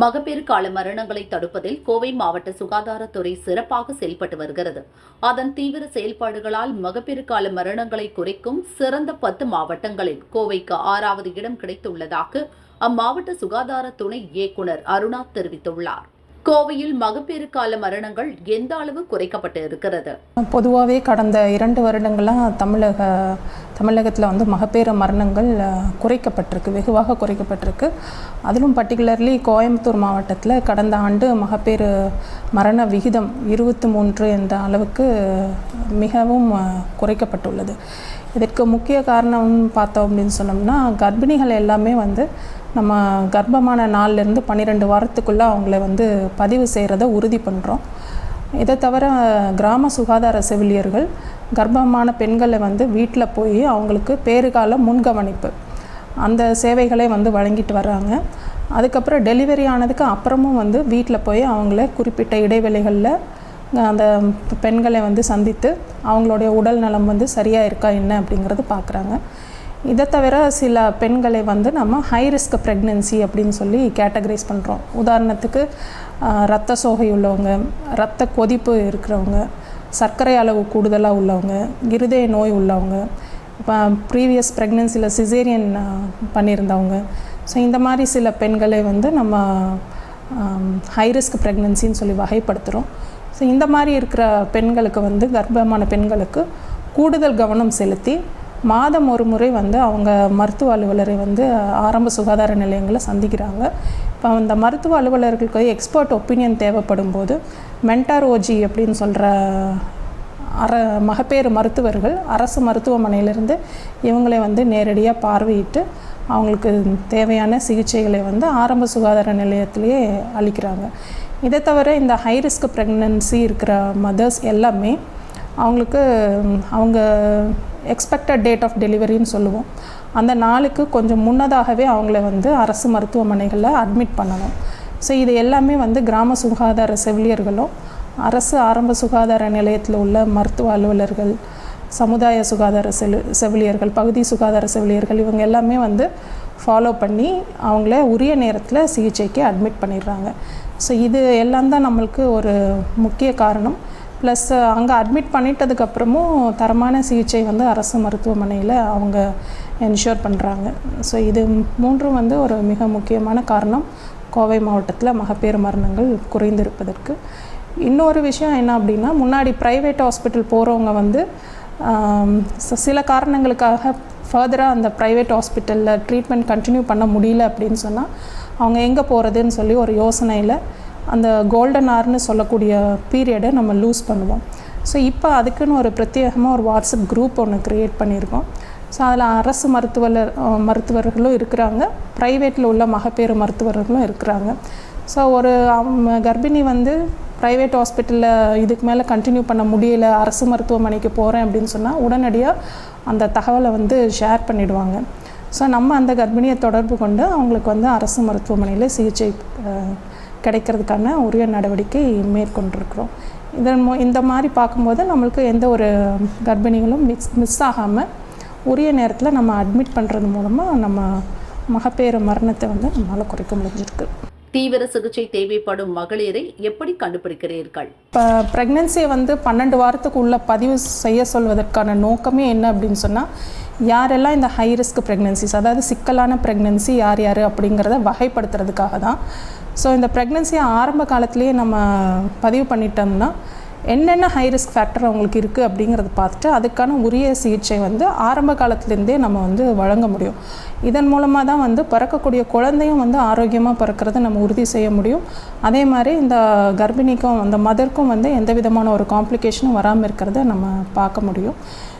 மகப்பேறு கால மரணங்களை தடுப்பதில் கோவை மாவட்ட சுகாதாரத்துறை சிறப்பாக செயல்பட்டு வருகிறது. அதன் தீவிர செயல்பாடுகளால் மகப்பேறு கால மரணங்களை குறைக்கும் சிறந்த பத்து மாவட்டங்களில் கோவைக்கு ஆறாவது இடம் கிடைத்துள்ளதாக அம்மாவட்ட சுகாதார துணை இயக்குநர் அருணா தெரிவித்துள்ளார். கோவையில் மகப்பேறு கால மரணங்கள் எந்த அளவு குறைக்கப்பட்டு இருக்கிறது? பொதுவாகவே கடந்த இரண்டு வருடங்களாக தமிழக தமிழகத்தில் வந்து மகப்பேறு மரணங்கள் குறைக்கப்பட்டிருக்கு வெகுவாக குறைக்கப்பட்டிருக்கு. அதிலும் பர்டிகுலர்லி கோயம்புத்தூர் மாவட்டத்தில் கடந்த ஆண்டு மகப்பேறு மரண விகிதம் இருபத்தி மூன்று என்ற அளவுக்கு மிகவும் குறைக்கப்பட்டுள்ளது. இதற்கு முக்கிய காரணம் பார்த்தோம் அப்படின்னு சொன்னோம்னா கர்ப்பிணிகள் எல்லாமே வந்து நம்ம கர்ப்பமான நாள்லேருந்து பன்னிரெண்டு வாரத்துக்குள்ளே அவங்கள வந்து பதிவு செய்கிறத உறுதி பண்ணுறோம் இதை தவிர கிராம சுகாதார செவிலியர்கள் கர்ப்பமான பெண்களை வந்து வீட்டில் போய் அவங்களுக்கு பேறுகால முன்கவனிப்பு அந்த சேவைகளை வந்து வழங்கிட்டு வர்றாங்க. அதுக்கப்புறம் டெலிவரி ஆனதுக்கு அப்புறமும் வந்து வீட்டில் போய் அவங்கள குறிப்பிட்ட இடைவெளிகளில் அந்த பெண்களை வந்து சந்தித்து அவங்களுடைய உடல் நலம் வந்து சரியாக இருக்கா என்ன அப்படிங்கிறது பார்க்குறாங்க இதை தவிர சில பெண்களை வந்து நம்ம ஹை ரிஸ்க் ப்ரெக்னென்சி அப்படின்னு சொல்லி கேட்டகரைஸ் பண்ணுறோம் உதாரணத்துக்கு ரத்த சோகை உள்ளவங்க ரத்த கொதிப்பு இருக்கிறவங்க சர்க்கரை அளவு கூடுதலாக உள்ளவங்க இருதய நோய் உள்ளவங்க இப்போ ப்ரீவியஸ் ப்ரெக்னென்சியில் சிசேரியன் பண்ணியிருந்தவங்க. ஸோ இந்த மாதிரி சில பெண்களை வந்து நம்ம ஹை ரிஸ்க் ப்ரெக்னென்சின்னு சொல்லி வகைப்படுத்துகிறோம் ஸோ இந்த மாதிரி இருக்கிற பெண்களுக்கு வந்து கர்ப்பமான பெண்களுக்கு கூடுதல் கவனம் செலுத்தி மாதம் ஒரு முறை வந்து அவங்க மருத்துவ அலுவலரை வந்து ஆரம்ப சுகாதார நிலையங்களை சந்திக்கிறாங்க. இப்போ அந்த மருத்துவ அலுவலர்களுக்கு எக்ஸ்பர்ட் ஒப்பீனியன் தேவைப்படும் போது மென்டார் ஓஜி அப்படின்னு சொல்கிற அர மகப்பேறு மருத்துவர்கள் அரசு மருத்துவமனையிலிருந்து இவங்களை வந்து நேரடியாக பார்வையிட்டு அவங்களுக்கு தேவையான சிகிச்சைகளை வந்து ஆரம்ப சுகாதார நிலையத்திலேயே அளிக்கிறாங்க. இதை தவிர இந்த ஹை ரிஸ்க் ப்ரெக்னன்சி இருக்கிற மதர்ஸ் எல்லாமே அவங்களுக்கு அவங்க எக்ஸ்பெக்டட் டேட் ஆஃப் டெலிவரின்னு சொல்லுவோம். அந்த நாளுக்கு கொஞ்சம் முன்னதாகவே அவங்கள வந்து அரசு மருத்துவமனைகளில் அட்மிட் பண்ணணும். ஸோ இது எல்லாமே வந்து கிராம சுகாதார செவிலியர்களும் அரசு ஆரம்ப சுகாதார நிலையத்தில் உள்ள மருத்துவ அலுவலர்கள் சமுதாய சுகாதார செலு செவிலியர்கள் பகுதி சுகாதார செவிலியர்கள் இவங்க எல்லாமே வந்து ஃபாலோ பண்ணி அவங்கள உரிய நேரத்தில் சிகிச்சைக்கு அட்மிட் பண்ணிடுறாங்க. ஸோ இது எல்லாம் தான் நம்மளுக்கு ஒரு முக்கிய காரணம். ப்ளஸ் அங்கே அட்மிட் பண்ணிட்டதுக்கப்புறமும் தரமான சிகிச்சை வந்து அரசு மருத்துவமனையில் அவங்க என்ஷூர் பண்ணுறாங்க ஸோ இது மூன்றும் வந்து ஒரு மிக முக்கியமான காரணம். கோவை மாவட்டத்தில் மகப்பேறு மரணங்கள் குறைந்திருப்பதற்கு. இன்னொரு விஷயம் என்ன அப்படின்னா முன்னாடி ப்ரைவேட் ஹாஸ்பிட்டல் போகிறவங்க வந்து சில காரணங்களுக்காக ஃபர்தராக அந்த ப்ரைவேட் ஹாஸ்பிட்டலில் ட்ரீட்மெண்ட் கண்டினியூ பண்ண முடியல அப்படின்னு சொன்னால் அவங்க எங்கே போகிறதுன்னு சொல்லி ஒரு யோசனையில் அந்த கோல்டன் ஆர்னு சொல்லக்கூடிய பீரியடை நம்ம லூஸ் பண்ணுவோம். ஸோ இப்போ அதுக்குன்னு ஒரு பிரத்யேகமாக ஒரு வாட்ஸ்அப் குரூப் ஒன்று க்ரியேட் பண்ணியிருக்கோம். ஸோ அதில் அரசு மருத்துவர் மருத்துவர்களும் இருக்கிறாங்க. ப்ரைவேட்டில் உள்ள மகப்பேறு மருத்துவர்களும் இருக்கிறாங்க. ஸோ ஒரு அவங்க கர்ப்பிணி வந்து ப்ரைவேட் ஹாஸ்பிட்டலில் இதுக்கு மேலே கண்டினியூ பண்ண முடியல அரசு மருத்துவமனைக்கு போகிறேன் அப்படின்னு சொன்னால் உடனடியாக அந்த தகவலை வந்து ஷேர் பண்ணிவிடுவாங்க ஸோ நம்ம அந்த கர்ப்பிணியை தொடர்பு கொண்டு அவங்களுக்கு வந்து அரசு மருத்துவமனையில் சிகிச்சை கிடைக்கிறதுக்கான உரிய நடவடிக்கை மேற்கொண்டிருக்கிறோம். இதன் மூ இந்த மாதிரி பார்க்கும்போது நம்மளுக்கு எந்த ஒரு கர்ப்பிணிகளும் மிஸ் மிஸ் ஆகாமல் உரிய நேரத்தில் நம்ம அட்மிட் பண்ணுறது மூலமாக நம்ம மகப்பேறு மரணத்தை வந்து நம்மளால் குறைக்க முடிஞ்சிருக்கு. தீவிர சிகிச்சை தேவைப்படும் மகளிரை எப்படி கண்டுபிடிக்கிறீர்கள்? இப்போ ப்ரெக்னென்சியை வந்து பன்னெண்டு வாரத்துக்கு உள்ள பதிவு செய்ய சொல்வதற்கான நோக்கமே என்ன அப்படின்னு சொன்னால் யாரெல்லாம் இந்த ஹை ரிஸ்க் ப்ரெக்னென்சிஸ் அதாவது சிக்கலான ப்ரெக்னென்சி யார் யார் அப்படிங்கிறத வகைப்படுத்துறதுக்காக தான் ஸோ இந்த ப்ரெக்னென்சியை ஆரம்ப காலத்துலேயே நம்ம பதிவு பண்ணிட்டோம்னா என்னென்ன ஹை ரிஸ்க் ஃபேக்டர் அவங்களுக்கு இருக்குது அப்படிங்கிறத பார்த்துட்டு அதுக்கான உரிய சிகிச்சை வந்து ஆரம்ப காலத்துலேருந்தே நம்ம வந்து வழங்க முடியும். இதன் மூலமாக தான் வந்து பிறக்கக்கூடிய குழந்தையும் வந்து ஆரோக்கியமாக பிறக்கிறத நம்ம உறுதி செய்ய முடியும். அதே மாதிரி இந்த கர்ப்பிணிக்கும் அந்த மதருக்கும் வந்து எந்த விதமான ஒரு காம்ப்ளிகேஷனும் வராமல் இருக்கிறத நம்ம பார்க்க முடியும்.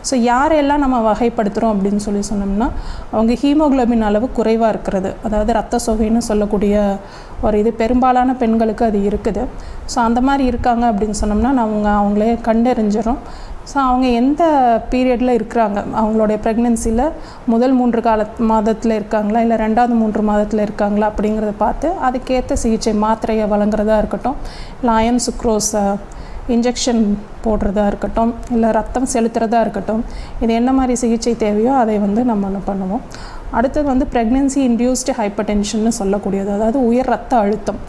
ஸோ யாரெல்லாம் நம்ம வகைப்படுத்துகிறோம் அப்படின்னு சொல்லி சொன்னோம்னா அவங்க ஹீமோகுளோபின் அளவு குறைவாக இருக்கிறது. அதாவது ரத்த சோகைன்னு சொல்லக்கூடிய ஒரு இது பெரும்பாலான பெண்களுக்கு அது இருக்குது. ஸோ அந்த மாதிரி இருக்காங்க அப்படின்னு சொன்னோம்னா அவங்க அவங்களே கண்டறிஞ்சிடும் ஸோ அவங்க எந்த பீரியடில் இருக்கிறாங்க? அவங்களுடைய ப்ரெக்னென்சியில் முதல் மூன்று கால மாதத்தில் இருக்காங்களா? இல்லை ரெண்டாவது மூன்று மாதத்தில் இருக்காங்களா? அப்படிங்கிறத பார்த்து அதுக்கேற்ற சிகிச்சை மாத்திரையை வழங்குறதா இருக்கட்டும். இல்லை அயன் சுக்ரோஸை இன்ஜெக்ஷன் போடுறதா இருக்கட்டும் இல்லை ரத்தம் செலுத்துறதா இருக்கட்டும் இது என்ன மாதிரி சிகிச்சை தேவையோ அதை வந்து நம்ம ஒன்று பண்ணுவோம். அடுத்தது வந்து ப்ரெக்னென்சி இன்டியூஸ்டு ஹைப்பர் டென்ஷன்னு சொல்லக்கூடியது அதாவது உயர் ரத்த அழுத்தம்.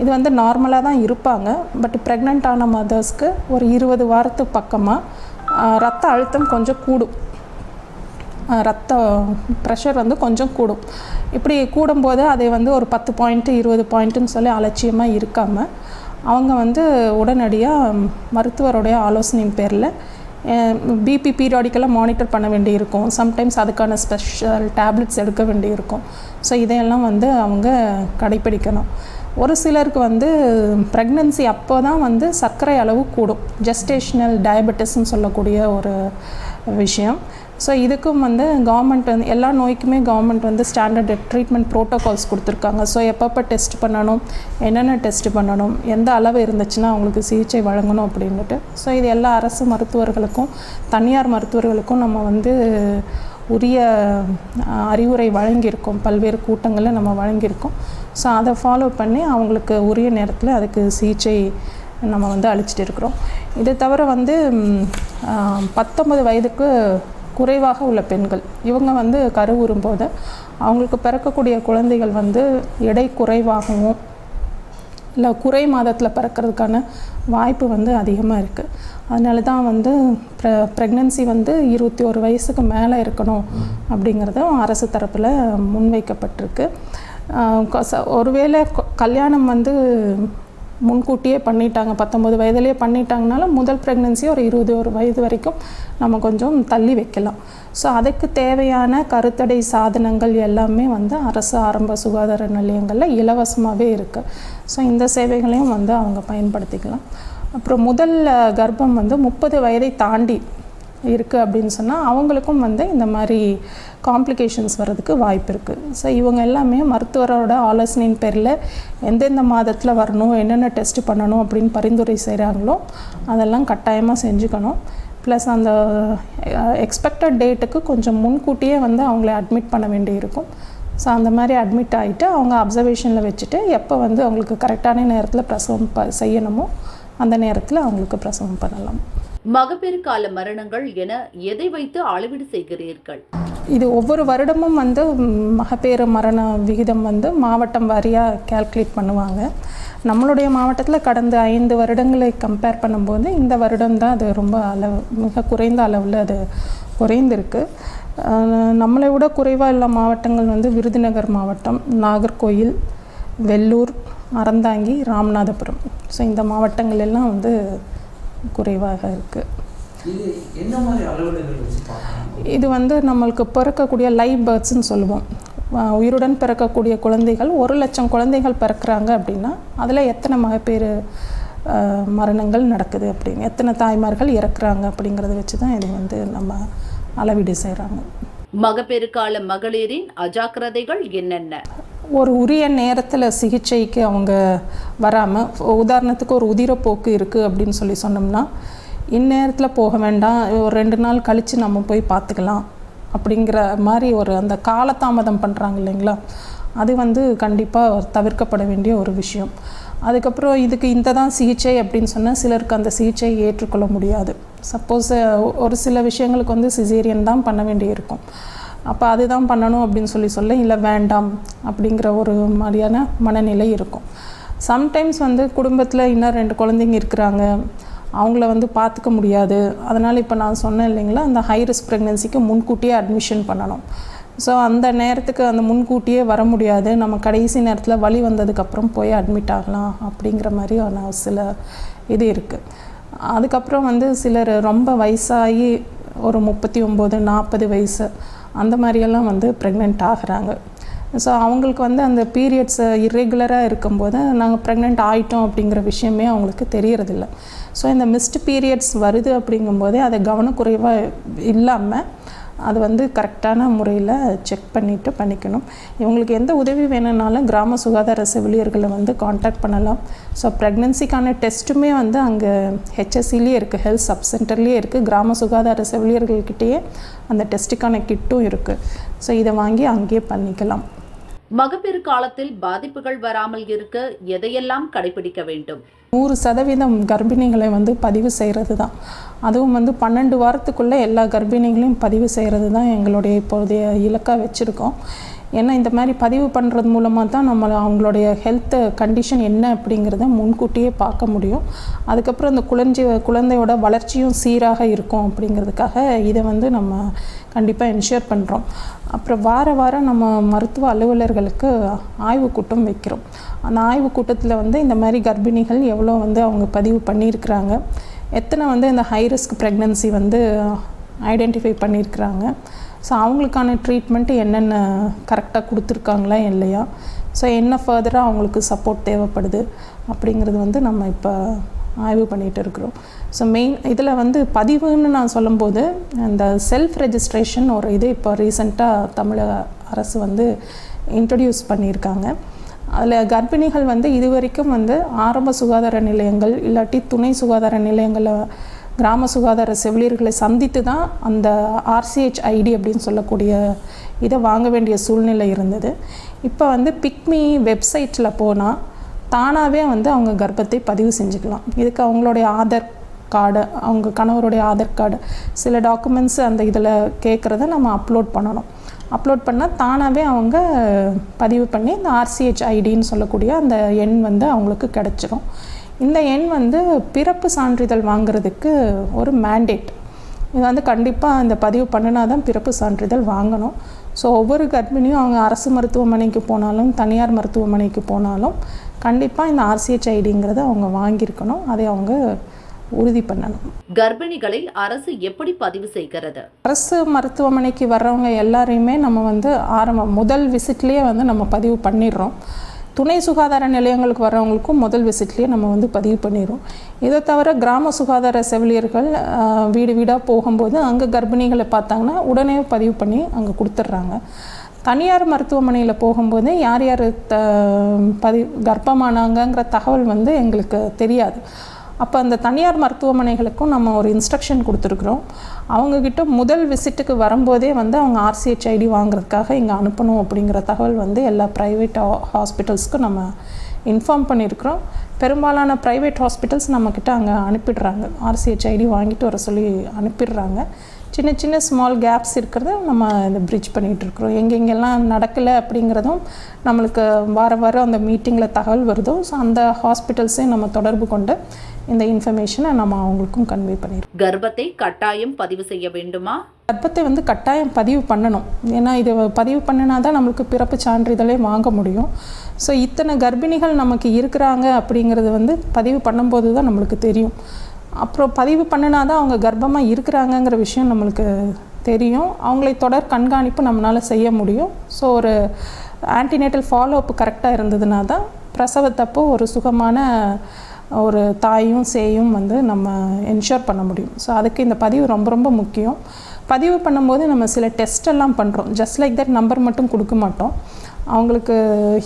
இது வந்து நார்மலாக தான் இருப்பாங்க பட் ப்ரெக்னென்ட் ஆன மதர்ஸ்க்கு ஒரு இருபது வாரத்துக்கு பக்கமாக ரத்த அழுத்தம் கொஞ்சம் கூடும். ரத்த ப்ரெஷர் வந்து கொஞ்சம் கூடும். இப்படி கூடும்போது அதை வந்து ஒரு பத்து பாயிண்ட்டு இருபது பாயிண்ட்டுன்னு சொல்லி அலட்சியமாக இருக்காமல் அவங்க வந்து உடனடியாக மருத்துவருடைய ஆலோசனையின் பேரில் பிபி பீரியாடிக்கலாக மானிட்டர் பண்ண வேண்டியிருக்கும். சம்டைம்ஸ் அதுக்கான ஸ்பெஷல் டேப்லெட்ஸ் எடுக்க வேண்டியிருக்கும். ஸோ இதையெல்லாம் வந்து அவங்க கடைப்பிடிக்கணும். ஒரு சிலருக்கு வந்து ப்ரெக்னென்சி அப்போ தான் வந்து சர்க்கரை அளவு கூடும். ஜெஸ்டேஷனல் டயபெட்டிஸ்ன்னு சொல்லக்கூடிய ஒரு விஷயம். ஸோ இதுக்கும் வந்து கவர்மெண்ட் வந்து எல்லா நோய்க்குமே கவர்மெண்ட் வந்து ஸ்டாண்டர்ட் ட்ரீட்மெண்ட் ப்ரோட்டோகால்ஸ் கொடுத்துருக்காங்க. ஸோ எப்பப்போ டெஸ்ட் பண்ணணும் என்னென்ன டெஸ்ட் பண்ணணும் எந்த அளவு இருந்துச்சுன்னா அவங்களுக்கு சிகிச்சை வழங்கணும் அப்படின்ட்டு ஸோ இது எல்லா அரசு மருத்துவர்களுக்கும் தனியார் மருத்துவர்களுக்கும் நம்ம வந்து உரிய அறிவுரை வழங்கியிருக்கோம். பல்வேறு கூட்டங்களில் நம்ம வழங்கியிருக்கோம். ஸோ அதை ஃபாலோ பண்ணி அவங்களுக்கு உரிய நேரத்தில் அதுக்கு சிகிச்சை நம்ம வந்து அளிச்சிட்டு இருக்கிறோம். இதை தவிர வந்து பத்தொம்பது வயதுக்கு குறைவாக உள்ள பெண்கள். இவங்க வந்து கருவுறும் போது அவங்களுக்கு பிறக்கக்கூடிய குழந்தைகள் வந்து எடை குறைவாகவும் இல்லை குறை மாதத்தில் பிறக்கிறதுக்கான வாய்ப்பு வந்து அதிகமாக இருக்குது அதனால தான் வந்து ப்ர ப்ரெக்னென்சி வந்து இருபத்தி ஒரு வயசுக்கு மேலே இருக்கணும் அப்படிங்கிறதும் அரசு தரப்பில் முன்வைக்கப்பட்டிருக்கு. ச- ஒருவேளை கல்யாணம் வந்து முன்கூட்டியே பண்ணிட்டாங்க. பத்தொம்பது வயதுலேயே பண்ணிட்டாங்கனாலும் முதல் ப்ரெக்னென்சி ஒரு இருபது ஒரு வயது வரைக்கும் நம்ம கொஞ்சம் தள்ளி வைக்கலாம். ஸோ அதுக்கு தேவையான கருத்தடை சாதனங்கள் எல்லாமே வந்து அரசு ஆரம்ப சுகாதார நிலையங்களில் இலவசமாகவே இருக்குது ஸோ இந்த சேவைகளையும் வந்து அவங்க பயன்படுத்திக்கலாம். அப்புறம் முதல் கர்ப்பம் வந்து முப்பது வயதை தாண்டி இருக்குது அப்படின்னு சொன்னால் அவங்களுக்கும் வந்து இந்த மாதிரி காம்ப்ளிகேஷன்ஸ் வர்றதுக்கு வாய்ப்பு இருக்குது ஸோ இவங்க எல்லாமே மருத்துவரோட ஆலோசனையின் பேரில் எந்தெந்த மாதத்தில் வரணும் என்னென்ன டெஸ்ட் பண்ணணும் அப்படின்னு பரிந்துரை செய்கிறாங்களோ அதெல்லாம் கட்டாயமாக செஞ்சுக்கணும். ப்ளஸ் அந்த எக்ஸ்பெக்டட் டேட்டுக்கு கொஞ்சம் முன்கூட்டியே வந்து அவங்கள அட்மிட் பண்ண வேண்டியிருக்கும். ஸோ அந்த மாதிரி அட்மிட் ஆகிட்டு அவங்க அப்சர்வேஷனில் வச்சுட்டு எப்போ வந்து அவங்களுக்கு கரெக்டான நேரத்தில் பிரசவம் ப செய்யணுமோ அந்த நேரத்தில் அவங்களுக்கு பிரசவம் பண்ணலாம். மகப்பேறு கால மரணங்கள் என எதை வைத்து அளவீடு செய்கிறீர்கள்? இது ஒவ்வொரு வருடமும் வந்து மகப்பேறு மரண விகிதம் வந்து மாவட்டம் வாரியாக கேல்குலேட் பண்ணுவாங்க. நம்மளுடைய மாவட்டத்தில் கடந்த ஐந்து வருடங்களை கம்பேர் பண்ணும்போது இந்த வருடம் தான் அது ரொம்ப அளவு மிக குறைந்த அளவில் அது குறைந்திருக்கு. நம்மளை விட குறைவாக உள்ள மாவட்டங்கள் வந்து விருதுநகர் மாவட்டம் நாகர்கோயில் வெள்ளூர் அறந்தாங்கி ராமநாதபுரம். ஸோ இந்த மாவட்டங்கள் எல்லாம் வந்து குறைவாக இருக்குது இது என்ன மாதிரி அளவீடுகள் வச்சு பார்க்கணும் இது வந்து நம்மளுக்கு பிறக்கக்கூடிய லைவ் பேர்ட்ஸ்னு சொல்லுவோம். உயிருடன் பிறக்கக்கூடிய குழந்தைகள் ஒரு லட்சம் குழந்தைகள் பிறக்கிறாங்க அப்படின்னா அதில் எத்தனை மகப்பேறு மரணங்கள் நடக்குது அப்படின்னு எத்தனை தாய்மார்கள் இறக்குறாங்க அப்படிங்கிறத வச்சு தான் இது வந்து நம்ம அளவீடு செய்கிறாங்க மகப்பேறு கால மகளிரின் அஜாக்கிரதைகள் என்னென்ன? ஒரு உரிய நேரத்தில் சிகிச்சைக்கு அவங்க வராமல் உதாரணத்துக்கு ஒரு உதிரப்போக்கு இருக்குது அப்படின்னு சொல்லி சொன்னோம்னா இந்நேரத்தில் போக வேண்டாம் ஒரு ரெண்டு நாள் கழித்து நம்ம போய் பார்த்துக்கலாம் அப்படிங்கிற மாதிரி ஒரு அந்த காலதாமதம் பண்ணுறாங்க இல்லைங்களா? அது வந்து கண்டிப்பாக தவிர்க்கப்பட வேண்டிய ஒரு விஷயம். அதுக்கப்புறம் இதுக்கு இந்த தான் சிகிச்சை அப்படின்னு சொன்னால் சிலருக்கு அந்த சிகிச்சையை ஏற்றுக்கொள்ள முடியாது. சப்போஸ் ஒரு சில விஷயங்களுக்கு வந்து சிசேரியன் தான் பண்ண வேண்டியிருக்கும். அப்போ அதுதான் பண்ணணும் அப்படின்னு சொல்லி சொல்ல இல்லை வேண்டாம் அப்படிங்கிற ஒரு மாதிரியான மனநிலை இருக்கும். சம்டைம்ஸ் வந்து குடும்பத்தில் இன்னும் ரெண்டு குழந்தைங்க இருக்கிறாங்க. அவங்கள வந்து பார்த்துக்க முடியாது. அதனால் இப்போ நான் சொன்னேன் இல்லைங்களா அந்த ஹை ரிஸ்க் ப்ரெக்னென்சிக்கு முன்கூட்டியே அட்மிஷன் பண்ணணும். ஸோ அந்த நேரத்துக்கு அந்த முன்கூட்டியே வர முடியாது. நம்ம கடைசி நேரத்தில் வழி வந்ததுக்கப்புறம் போய் அட்மிட் ஆகலாம் அப்படிங்கிற மாதிரியான சில இது இருக்குது அதுக்கப்புறம் வந்து சிலர் ரொம்ப வயசாகி ஒரு முப்பத்தி ஒம்பது நாற்பது வயசு அந்த மாதிரியெல்லாம் வந்து ப்ரெக்னென்ட் ஆகுறாங்க. ஸோ அவங்களுக்கு வந்து அந்த பீரியட்ஸ் இர்ரெகுலராக இருக்கும்போது நாங்கள் ப்ரெக்னென்ட் ஆகிட்டோம் அப்படிங்கிற விஷயமே அவங்களுக்கு தெரியறதில்ல. ஸோ இந்த மிஸ்டு பீரியட்ஸ் வருது அப்படிங்கும்போதே அதை கவனக்குறைவாக இல்லாமல் அது வந்து கரெக்டான முறையில் செக் பண்ணிவிட்டு பண்ணிக்கணும். இவங்களுக்கு எந்த உதவி வேணும்னாலும் கிராம சுகாதார செவிலியர்களை வந்து காண்டாக்ட் பண்ணலாம். ஸோ ப்ரெக்னென்சிக்கான டெஸ்ட்டுமே வந்து அங்கே ஹெச்எஸ்சிலேயே இருக்குது ஹெல்த் சப் சென்டர்லேயே இருக்குது கிராம சுகாதார செவிலியர்கள்கிட்டேயே அந்த டெஸ்ட்டுக்கான கிட்டும் இருக்குது ஸோ இதை வாங்கி அங்கேயே பண்ணிக்கலாம். மகப்பேறு காலத்தில் பாதிப்புகள் வராமல் இருக்க எதையெல்லாம் கடைபிடிக்க வேண்டும்? நூறு சதவீதம் கர்ப்பிணிகளை வந்து பதிவு செய்கிறது தான் அதுவும் வந்து பன்னெண்டு வாரத்துக்குள்ளே எல்லா கர்ப்பிணிகளையும் பதிவு செய்கிறது தான் எங்களுடைய இப்போதைய இலக்காக வச்சுருக்கோம். ஏன்னா இந்த மாதிரி பதிவு பண்ணுறது மூலமாக தான் நம்ம அவங்களுடைய ஹெல்த்து கண்டிஷன் என்ன அப்படிங்கிறத முன்கூட்டியே பார்க்க முடியும். அதுக்கப்புறம் அந்த குழந்தை குழந்தையோட வளர்ச்சியும் சீராக இருக்கும் அப்படிங்கிறதுக்காக இதை வந்து நம்ம கண்டிப்பாக என்ஷியர் பண்ணுறோம் அப்புறம் வார வாரம் நம்ம மருத்துவ அலுவலர்களுக்கு ஆய்வுக்கூட்டம் வைக்கிறோம். அந்த ஆய்வுக்கூட்டத்தில் வந்து இந்த மாதிரி கர்ப்பிணிகள் எவ்வளோ வந்து அவங்க பதிவு பண்ணியிருக்கிறாங்க. எத்தனை வந்து இந்த ஹை ரிஸ்க் ப்ரெக்னன்சி வந்து ஐடென்டிஃபை பண்ணியிருக்கிறாங்க. ஸோ அவங்களுக்கான ட்ரீட்மெண்ட்டு என்னென்ன கரெக்டாக கொடுத்துருக்காங்களா இல்லையா? ஸோ என்ன ஃபர்தராக அவங்களுக்கு சப்போர்ட் தேவைப்படுது? அப்படிங்கிறது வந்து நம்ம இப்போ ஆய்வு பண்ணிகிட்டு இருக்கிறோம். ஸோ மெயின் இதில் வந்து பதிவுன்னு நான் சொல்லும்போது அந்த செல்ஃப் ரெஜிஸ்ட்ரேஷன் ஒரு இது இப்போ ரீசண்டாக தமிழக அரசு வந்து இன்ட்ரடியூஸ் பண்ணியிருக்காங்க. அதில் கர்ப்பிணிகள் வந்து இது வரைக்கும் வந்து ஆரம்ப சுகாதார நிலையங்கள் இல்லாட்டி துணை சுகாதார நிலையங்களில் கிராம சுகாதார செவிலியர்களை சந்தித்து தான் அந்த ஆர்சிஹெச் ஐடி அப்படின்னு சொல்லக்கூடிய இதை வாங்க வேண்டிய சூழ்நிலை இருந்தது. இப்போ வந்து பிக்மி வெப்சைட்டில் போனால் தானாகவே வந்து அவங்க கர்ப்பத்தை பதிவு செஞ்சுக்கலாம். இதுக்கு அவங்களுடைய ஆதார் கார்டு அவங்க கணவருடைய ஆதார் கார்டு சில டாக்குமெண்ட்ஸ் அந்த இதில் கேட்குறத நம்ம அப்லோட் பண்ணணும். அப்லோட் பண்ணால் தானாகவே அவங்க பதிவு பண்ணி இந்த ஆர்சிஹெச் ஐடின்னு சொல்லக்கூடிய அந்த எண் வந்து அவங்களுக்கு கிடச்சிரும். இந்த எண் வந்து பிறப்பு சான்றிதழ் வாங்குறதுக்கு ஒரு மேண்டேட் இது வந்து கண்டிப்பாக இந்த பதிவு பண்ணினா தான் பிறப்பு சான்றிதழ் வாங்கணும். ஸோ ஒவ்வொரு கர்ப்பிணியும் அவங்க அரசு மருத்துவமனைக்கு போனாலும் தனியார் மருத்துவமனைக்கு போனாலும் கண்டிப்பாக இந்த ஆர்சிஹெச் ஐடிங்கிறத அவங்க வாங்கியிருக்கணும். அதை அவங்க உறுதி பண்ணணும். கர்ப்பிணிகளை அரசு எப்படி பதிவு செய்கிறது? அரசு மருத்துவமனைக்கு வர்றவங்க எல்லாரையுமே நம்ம வந்து ஆரம்பம் முதல் விசிட்லேயே வந்து நம்ம பதிவு பண்ணிடுறோம். துணை சுகாதார நிலையங்களுக்கு வர்றவங்களுக்கும் முதல் விசிட்லேயே நம்ம வந்து பதிவு பண்ணிடுறோம். இதை தவிர கிராம சுகாதார செவிலியர்கள் வீடு வீடாக போகும்போது அங்கே கர்ப்பிணிகளை பார்த்தாங்கன்னா உடனே பதிவு பண்ணி அங்கே கொடுத்துட்றாங்க. தனியார் மருத்துவமனையில் போகும்போது யார் யார் த பதி கர்ப்பமானாங்கங்கிற தகவல் வந்து எங்களுக்கு தெரியாது. அப்போ அந்த தனியார் மருத்துவமனைகளுக்கும் நம்ம ஒரு இன்ஸ்ட்ரக்ஷன் கொடுத்துருக்குறோம். அவங்கக்கிட்ட முதல் விசிட்டுக்கு வரும்போதே வந்து அவங்க ஆர்சிஹெச் ஐடி வாங்குறதுக்காக இங்கே அனுப்பணும் அப்படிங்கிற தகவல் வந்து எல்லா ப்ரைவேட் ஹாஸ்பிட்டல்ஸ்க்கும் நம்ம இன்ஃபார்ம் பண்ணியிருக்கிறோம் பெரும்பாலான ப்ரைவேட் ஹாஸ்பிட்டல்ஸ் நம்மக்கிட்ட அங்கே அனுப்பிடுறாங்க. ஆர்சிஹெச் ஐடி வாங்கிட்டு வர சொல்லி அனுப்பிடுறாங்க. சின்ன சின்ன ஸ்மால் கேப்ஸ் இருக்கிறத நம்ம இந்த பிரிட்ஜ் பண்ணிகிட்ருக்குறோம் எங்கெங்கெல்லாம் நடக்கலை அப்படிங்கிறதும் நம்மளுக்கு வார வாரம் அந்த மீட்டிங்கில் தகவல் வருதோ ஸோ அந்த ஹாஸ்பிட்டல்ஸையும் நம்ம தொடர்பு கொண்டு இந்த இன்ஃபர்மேஷனை நம்ம அவங்களுக்கும் கன்வே பண்ணிடுறோம். கர்ப்பத்தை கட்டாயம் பதிவு செய்ய வேண்டுமா? கர்ப்பத்தை வந்து கட்டாயம் பதிவு பண்ணணும். ஏன்னா இது பதிவு பண்ணினா தான் நம்மளுக்கு பிறப்பு சான்றிதழே வாங்க முடியும். ஸோ இத்தனை கர்ப்பிணிகள் நமக்கு இருக்கிறாங்க அப்படிங்கிறது வந்து பதிவு பண்ணும்போது தான் நம்மளுக்கு தெரியும். அப்புறம் பதிவு பண்ணினா தான் அவங்க கர்ப்பமாக இருக்கிறாங்கங்கிற விஷயம் நம்மளுக்கு தெரியும். அவங்களை தொடர் கண்காணிப்பு நம்மளால் செய்ய முடியும். ஸோ ஒரு ஆன்டினேட்டல் ஃபாலோ அப் கரெக்டாக இருந்ததுனா தான் பிரசவத்தப்போ ஒரு சுகமான ஒரு தாயும் சேயும் வந்து நம்ம என்ஷோர் பண்ண முடியும். ஸோ அதுக்கு இந்த பதிவு ரொம்ப ரொம்ப முக்கியம். பதிவு பண்ணும்போது நம்ம சில டெஸ்ட் எல்லாம் பண்ணுறோம் ஜஸ்ட் லைக் தட் நம்பர் மட்டும் கொடுக்க மாட்டோம். அவங்களுக்கு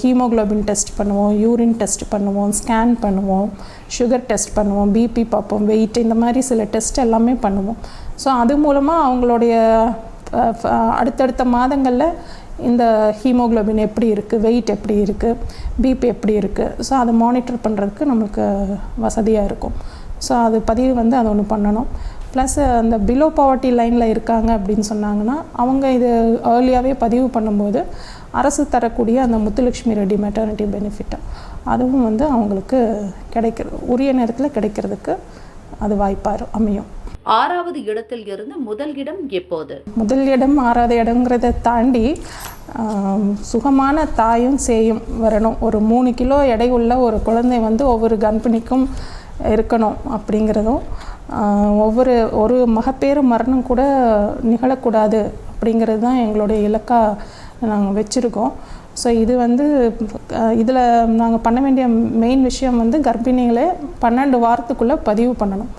ஹீமோகுளோபின் டெஸ்ட் பண்ணுவோம் யூரின் டெஸ்ட் பண்ணுவோம் ஸ்கேன் பண்ணுவோம். சுகர் டெஸ்ட் பண்ணுவோம் பிபி பார்ப்போம் வெயிட் இந்த மாதிரி சில டெஸ்ட் எல்லாமே பண்ணுவோம். ஸோ அது மூலமாக அவங்களுடைய அடுத்தடுத்த மாதங்களில் இந்த ஹீமோகுளோபின் எப்படி இருக்குது வெயிட் எப்படி இருக்குது பிபி எப்படி இருக்குது ஸோ அதை மானிட்டர் பண்ணுறதுக்கு நம்மளுக்கு வசதியாக இருக்கும். ஸோ அது பதிவு வந்து அது ஒன்று பண்ணணும். ப்ளஸ் அந்த பிலோ பாவர்ட்டி லைனில் இருக்காங்க அப்படின்னு சொன்னாங்கன்னா அவங்க இது ஏர்லியாகவே பதிவு பண்ணும்போது அரசு தரக்கூடிய அந்த முத்துலட்சுமி ரெட்டி மெட்டர்னிட்டி பெனிஃபிட்டை அதுவும் வந்து அவங்களுக்கு கிடைக்கிறது உரிய நேரத்தில் கிடைக்கிறதுக்கு அது வாய்ப்பாக அமையும். ஆறாவது இடத்தில் இருந்து முதல் இடம் எப்போது? முதல் இடம் ஆறாவது இடங்கிறத தாண்டி சுகமான தாயும் சேயும் வரணும். ஒரு மூணு கிலோ எடை உள்ள ஒரு குழந்தை வந்து ஒவ்வொரு கர்ப்பிணிக்கும் இருக்கணும் அப்படிங்கிறதும் ஒவ்வொரு ஒரு மகப்பேறு மரணம் கூட நிகழக்கூடாது அப்படிங்கிறது தான் எங்களுடைய இலக்காக நாங்கள் வச்சுருக்கோம். ஸோ இது வந்து இதில் நாங்கள் பண்ண வேண்டிய மெயின் விஷயம் வந்து கர்ப்பிணிகளை பன்னெண்டு வாரத்துக்குள்ளே பதிவு பண்ணணும்.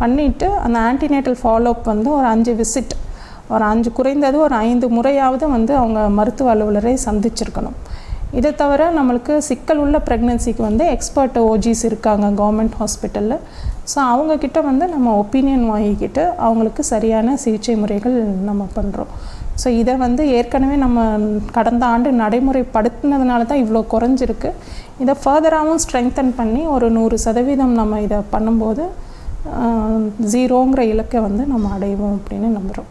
பண்ணிவிட்டு அந்த ஆன்டிநேட்டல் ஃபாலோஅப் வந்து ஒரு அஞ்சு விசிட் ஒரு அஞ்சு குறைந்தது ஒரு ஐந்து முறையாவது வந்து அவங்க மருத்துவ அலுவலரை சந்திச்சிருக்கணும். இதை தவிர நம்மளுக்கு சிக்கல் உள்ள ப்ரெக்னென்சிக்கு வந்து எக்ஸ்பர்ட் ஓஜிஸ் இருக்காங்க கவர்மெண்ட் ஹாஸ்பிட்டலில் ஸோ அவங்கக்கிட்ட வந்து நம்ம ஒப்பீனியன் வாங்கிக்கிட்டு அவங்களுக்கு சரியான சிகிச்சை முறைகள் நம்ம பண்ணுறோம் ஸோ இதை வந்து ஏற்கனவே நம்ம கடந்த ஆண்டு நடைமுறைப்படுத்தினதுனால தான் இவ்வளோ குறைஞ்சிருக்கு. இதை ஃபர்தராகவும் ஸ்ட்ரெங்தன் பண்ணி ஒரு நூறு சதவீதம் நம்ம இதை பண்ணும்போது ஜீரோங்கிற இலக்கை வந்து நம்ம அடைவோம் அப்படின்னு நம்புகிறோம்